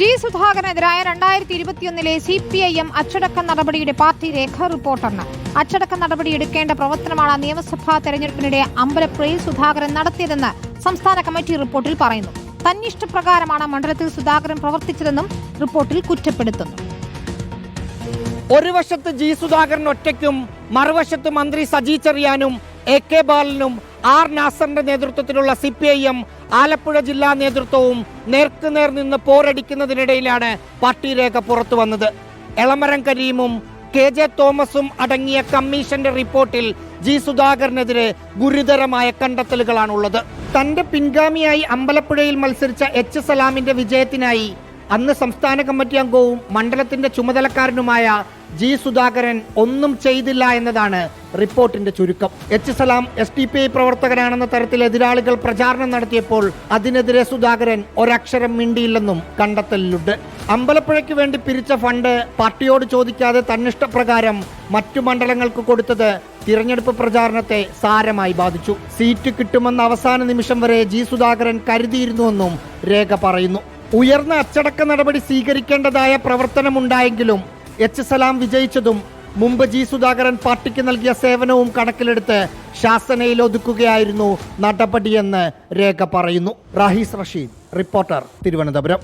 G സുധാകരനെതിരായ രണ്ടായിരത്തി ഇരുപത്തിയൊന്നിലെ C P I M അച്ചടക്ക നടപടിയുടെ പാർട്ടി രേഖ റിപ്പോർട്ടറിന് അച്ചടക്ക നടപടി എടുക്കേണ്ട പ്രവർത്തനമാണ് നിയമസഭാ തെരഞ്ഞെടുപ്പിനിടെ അമ്പലപ്പുഴയിൽ സുധാകരൻ നടത്തിയതെന്ന് സംസ്ഥാന കമ്മിറ്റി റിപ്പോർട്ടിൽ പറയുന്നു. തന്നിഷ്ടപ്രകാരമാണ് മണ്ഡലത്തിൽ സുധാകരൻ പ്രവർത്തിച്ചതെന്നും റിപ്പോർട്ടിൽ കുറ്റപ്പെടുത്തുന്നു. ഒരു വശത്ത് ജി സുധാകരൻ ഒറ്റയ്ക്കും മറുവശത്ത് മന്ത്രി സജി ചെറിയാനും എ കെ ബാലനും ആർ നാസറിന്റെ നേതൃത്വത്തിലുള്ള C P I M Alappuzha ജില്ലാ നേതൃത്വവും നേർക്കുനേർ നിന്ന് പോരടിക്കുന്നതിനിടയിലാണ് പാർട്ടി രേഖ പുറത്തു വന്നത്. എളമരം കരീമും കെ ജെ തോമസും അടങ്ങിയ കമ്മീഷന്റെ റിപ്പോർട്ടിൽ ജി സുധാകരനെതിരെ ഗുരുതരമായ കണ്ടെത്തലുകളാണുള്ളത്. തന്റെ പിൻഗാമിയായി അമ്പലപ്പുഴയിൽ മത്സരിച്ച എച്ച് സലാമിന്റെ വിജയത്തിനായി അന്ന് സംസ്ഥാന കമ്മിറ്റി അംഗവും മണ്ഡലത്തിന്റെ ചുമതലക്കാരനുമായ ജി സുധാകരൻ ഒന്നും ചെയ്തില്ല എന്നതാണ് റിപ്പോർട്ടിന്റെ ചുരുക്കം. H Salam S D P I പ്രവർത്തകനാണെന്ന തരത്തിൽ എതിരാളികൾ പ്രചാരണം നടത്തിയപ്പോൾ അതിനെതിരെ സുധാകരൻ ഒരക്ഷരം മിണ്ടിയില്ലെന്നും കണ്ടെത്തലിലുണ്ട്. അമ്പലപ്പുഴയ്ക്ക് വേണ്ടി പിരിച്ച ഫണ്ട് പാർട്ടിയോട് ചോദിക്കാതെ തന്നിഷ്ടപ്രകാരം മറ്റു മണ്ഡലങ്ങൾക്ക് കൊടുത്തത് തിരഞ്ഞെടുപ്പ് പ്രചാരണത്തെ സാരമായി ബാധിച്ചു. സീറ്റ് കിട്ടുമെന്ന അവസാന നിമിഷം വരെ ജി സുധാകരൻ കരുതിയിരുന്നുവെന്നും രേഖ പറയുന്നു. ഉയർന്ന അച്ചടക്ക നടപടി സ്വീകരിക്കേണ്ടതായ പ്രവർത്തനമുണ്ടായെങ്കിലും എച്ച് സലാം വിജയിച്ചതും മുമ്പ് ജി സുധാകരൻ പാർട്ടിക്ക് നൽകിയ സേവനവും കണക്കിലെടുത്ത് ശാസനയിൽ ഒതുക്കുകയായിരുന്നു നടപടിയെന്ന് രേഖ പറയുന്നു. റാഹിസ് റഷീദ് റിപ്പോർട്ടർ തിരുവനന്തപുരം.